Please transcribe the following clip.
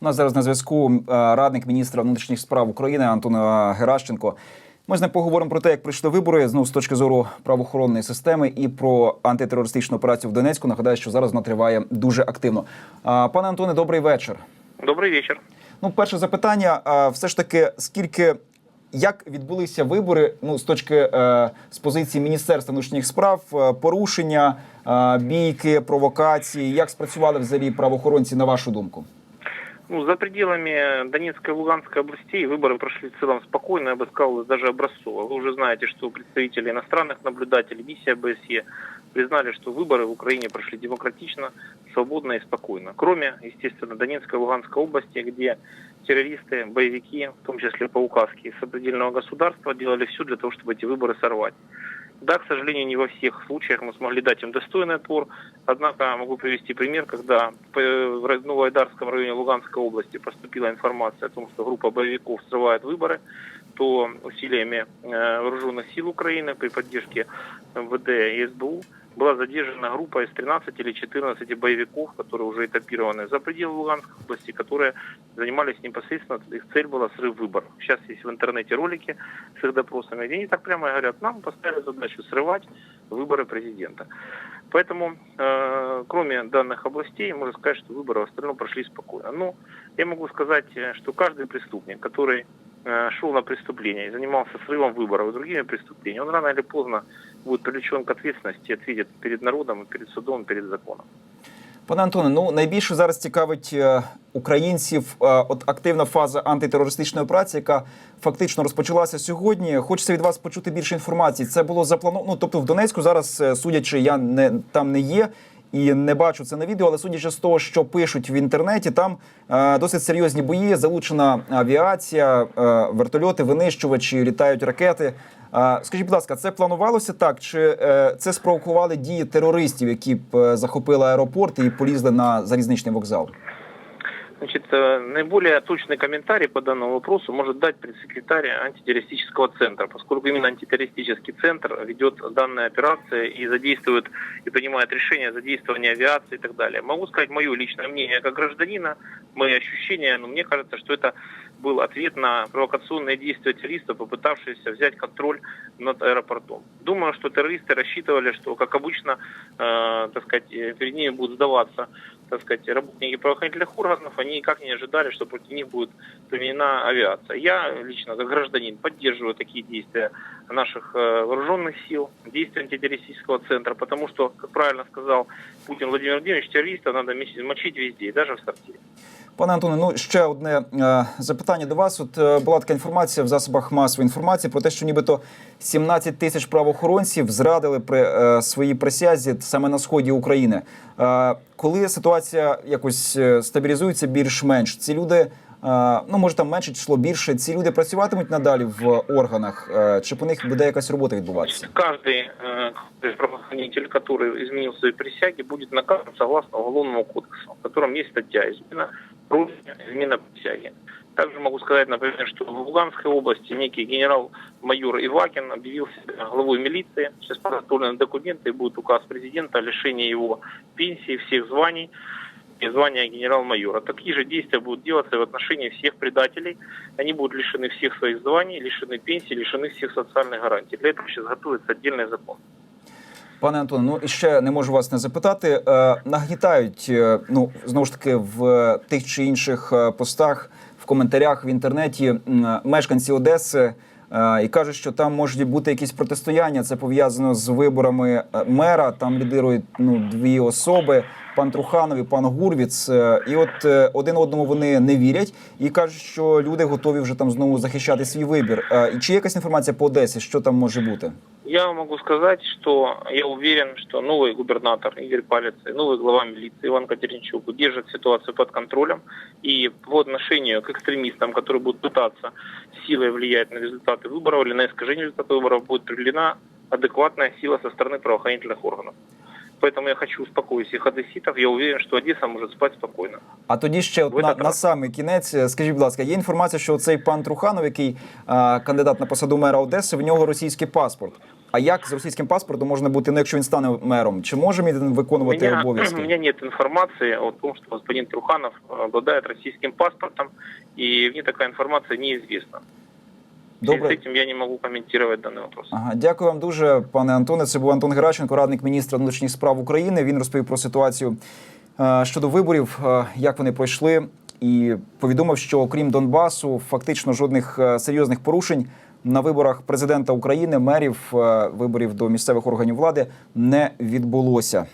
У нас зараз на зв'язку е, радник міністра внутрішніх справ України Антон Геращенко. Ми з ним поговоримо про те, як пройшли вибори знову з точки зору правоохоронної системи і про антитерористичну операцію в Донецьку. Нагадаю, що зараз вона триває дуже активно. Пане Антоне, добрий вечір. Добрий вечір. Ну, перше запитання: все ж таки, скільки як відбулися вибори? Ну, з точки е, з позиції Міністерства внутрішніх справ, е, порушення, бійки, провокації, як спрацювали взагалі правоохоронці, на вашу думку? Ну, за пределами Донецкой и Луганской областей выборы прошли в целом спокойно, я бы сказал, даже образцово. Вы уже знаете, что представители иностранных наблюдателей, миссия БСЕ, признали, что выборы в Украине прошли демократично, свободно и спокойно. Кроме, естественно, Донецкой и Луганской области, где террористы, боевики, в том числе по указке сопредельного государства, делали все для того, чтобы эти выборы сорвать. Да, к сожалению, не во всех случаях мы смогли дать им достойный отпор. Однако могу привести пример, когда в Новоайдарском районе Луганской области поступила информация о том, что группа боевиков срывает выборы, то усилиями э, вооруженных сил Украины при поддержке МВД и СБУ была задержана группа из 13 или 14 боевиков, которые уже этапированы за пределы Луганской области, которые занимались непосредственно, их цель была срыв выборов. Сейчас есть в интернете ролики с их допросами, где они так прямо говорят, нам поставили задачу срывать выборы президента. Поэтому, э, кроме данных областей, можно сказать, что выборы в остальном прошли спокойно. Но я могу сказать, э, что каждый преступник, который э, шел на преступление и занимался срывом выборов и другими преступлениями, он рано или поздно будет привлечен к ответственности, ответит перед народом, перед судом, перед законом. Пане Антоне, ну найбільше зараз цікавить е, українців е, от активна фаза антитерористичної операції, яка фактично розпочалася сьогодні. Хочеться від вас почути більше інформації. Це було заплановано. Ну, тобто в Донецьку зараз, е, судячи, я не там не є. І не бачу це на відео, але судячи з того, що пишуть в інтернеті, там е, досить серйозні бої, залучена авіація, е, вертольоти, винищувачі, літають ракети. Е, скажіть, будь ласка, це планувалося так? Чи е, це спровокували дії терористів, які б е, захопили аеропорт і полізли на залізничний вокзал? Значит, э, наиболее точный комментарий по данному вопросу может дать пресс-секретарь антитеррористического центра, поскольку именно антитеррористический центр ведет данные операции и задействует и принимает решения о задействовании авиации и так далее. Могу сказать мое личное мнение как гражданина, мои ощущения, но мне кажется, что это был ответ на провокационные действия террористов, попытавшихся взять контроль над аэропортом. Думаю, что террористы рассчитывали, что, как обычно, э, так сказать, э, перед ними будут сдаваться так сказать, работники правоохранительных органов, они никак не ожидали, что против них будет применена авиация. Я лично, как гражданин, поддерживаю такие действия наших э, вооруженных сил, действия антитеррористического центра, потому что, как правильно сказал Путин Владимир Владимирович, террористов надо мочить везде, даже в сортире. Пане Антоне, ну ще одне е, запитання до вас. От е, була така інформація в засобах масової інформації про те, що нібито 17 тисяч правоохоронців зрадили при е, своїй присязі саме на сході України. Е, коли ситуація якось е, стабілізується більш-менш, ці люди. е, Ну, може, там менше число більше. Ці люди працюватимуть надалі в органах, е, чи по них буде якась робота відбуватися? Каждый э, каждый правоохранитель, который изменил свои присяги, будет наказан согласно Уголовному кодексу, в котором есть статья измена, против измена присяги. Также могу сказать, например, что в Луганской области некий генерал-майор Ивакин объявил себя главой милиции. Сейчас подготовлены документы, и будет указ президента о лишении его пенсии, всех званий и звания генерал-майора. Такие же действия будут делаться и в отношении всех предателей. Они будут лишены всех своих званий, лишены пенсии, лишены всех социальных гарантий. Для этого сейчас готовится отдельный закон. Пане Антоне, ну і ще не можу вас не запитати. Е, нагнітають е, ну знову ж таки в тих чи інших е, постах в коментарях в інтернеті м, мешканці Одеси. е, І кажуть, що там можуть бути якісь протистояння. Це пов'язано з виборами е, мера. Там лідирують ну дві особи: пан Труханов і пан Гурвіц. Е, І от е, один одному вони не вірять і кажуть, що люди готові вже там знову захищати свій вибір. Е, І чи є якась інформація по Одесі? Що там може бути? Я могу сказать, что я уверен, что новый губернатор Игорь Палец и новый глава милиции Иван Катеринчук удержат ситуацию под контролем. И по отношению к экстремистам, которые будут пытаться силой влиять на результаты выборов или на искажение результатов выборов, будет привлена адекватная сила со стороны правоохранительных органов. Поэтому я хочу успокоить всех одесситов. Я уверен, что Одесса может спать спокойно. А тоді ще от на, на самий кінець, е, скажіть, будь ласка, є інформація, що цей пан Труханов, який а, кандидат на посаду мера Одеси, в нього російський паспорт. А як з російським паспортом можна бути, ну якщо він стане мером? Чи може він У виконувати меня, у обов'язки? меня нет информации о том, что господин Труханов э, обладает российским паспортом, и мне такая информация неизвестна. Добре. с этим я не могу комментировать данный вопрос. Ага, дякую вам дуже, пане Антоне. Це був Антон Геращенко, радник міністра внутрішніх справ України. Він розповів про ситуацію е, щодо виборів, е, як вони пройшли, і повідомив, що окрім Донбасу, фактично жодних е, серйозних порушень на виборах президента України, мерів, виборів до місцевих органів влади не відбулося.